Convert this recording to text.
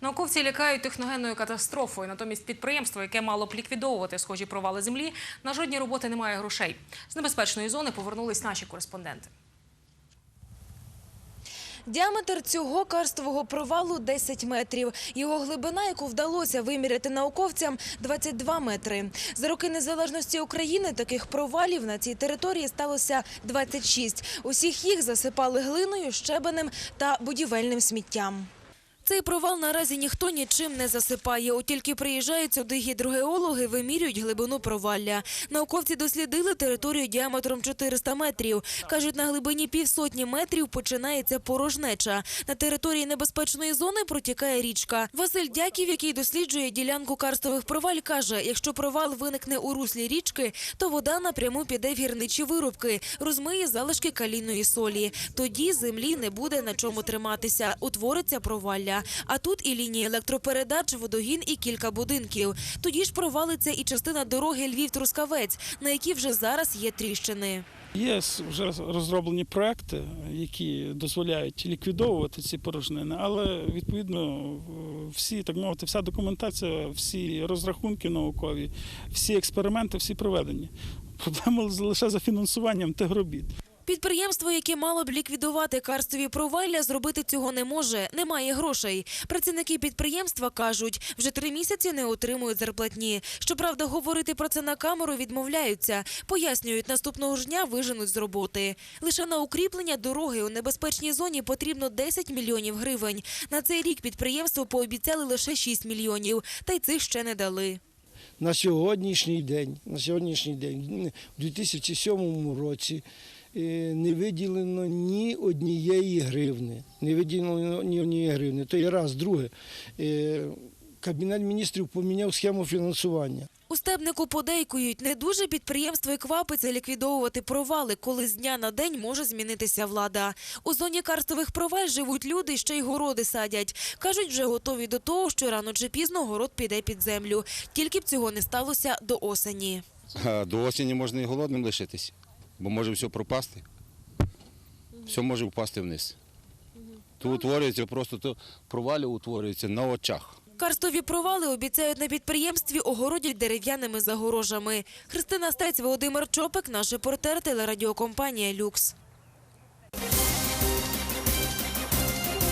Науковці лякають техногенною катастрофою. Натомість підприємство, яке мало б ліквідовувати схожі провали землі, на жодні роботи немає грошей. З небезпечної зони повернулись наші кореспонденти. Діаметр цього карстового провалу 10 метрів. Його глибина, яку вдалося виміряти науковцям, 22 метри. За роки незалежності України таких провалів на цій території сталося 26. Усіх їх засипали глиною, щебенем та будівельним сміттям. Цей провал наразі ніхто нічим не засипає. От тільки приїжджають сюди гідрогеологи, вимірюють глибину провалля. Науковці дослідили територію діаметром 400 метрів. Кажуть, на глибині півсотні метрів починається порожнеча. На території небезпечної зони протікає річка. Василь Дяків, який досліджує ділянку карстових проваль, каже, якщо провал виникне у руслі річки, то вода напряму піде в гірничі вирубки, розмиє залишки калійної солі. Тоді землі не буде на чому триматися, утвориться провалля. А тут і лінії електропередач, водогін і кілька будинків. Тоді ж провалиться і частина дороги Львів-Трускавець, на якій вже зараз є тріщини. Є вже розроблені проекти, які дозволяють ліквідовувати ці порожнини, але відповідно всі, так мовити, вся документація, всі розрахунки наукові, всі експерименти, всі проведені. Проблема лише за фінансуванням тих робіт. Підприємство, яке мало б ліквідувати карстові провалля, зробити цього не може. Немає грошей. Працівники підприємства кажуть, вже три місяці не отримують зарплатні. Щоправда, говорити про це на камеру відмовляються. Пояснюють, наступного ж дня виженуть з роботи. Лише на укріплення дороги у небезпечній зоні потрібно 10 мільйонів гривень. На цей рік підприємство пообіцяли лише 6 мільйонів, та й цих ще не дали. На сьогоднішній день, на сьогоднішній день, у 2007 році, е, не виділено ні однієї гривни. Не виділено ні однієї гривни. То є раз. Друге, е, Кабінет міністрів поміняв схему фінансування. У стебнику подейкують, не дуже підприємство і квапиться ліквідовувати провали, коли з дня на день може змінитися влада. У зоні карстових проваль живуть люди, ще й городи садять. Кажуть, вже готові до того, що рано чи пізно город піде під землю. Тільки б цього не сталося до осені. А До осені можна і голодним лишитись, бо може все пропасти. Все може впасти вниз. То утворюється просто то провалі утворюються на очах. Карстові провали обіцяють на підприємстві огородять дерев'яними загорожами. Христина Стець, Володимир Чопик, наш репортер телерадіокомпанія «Люкс».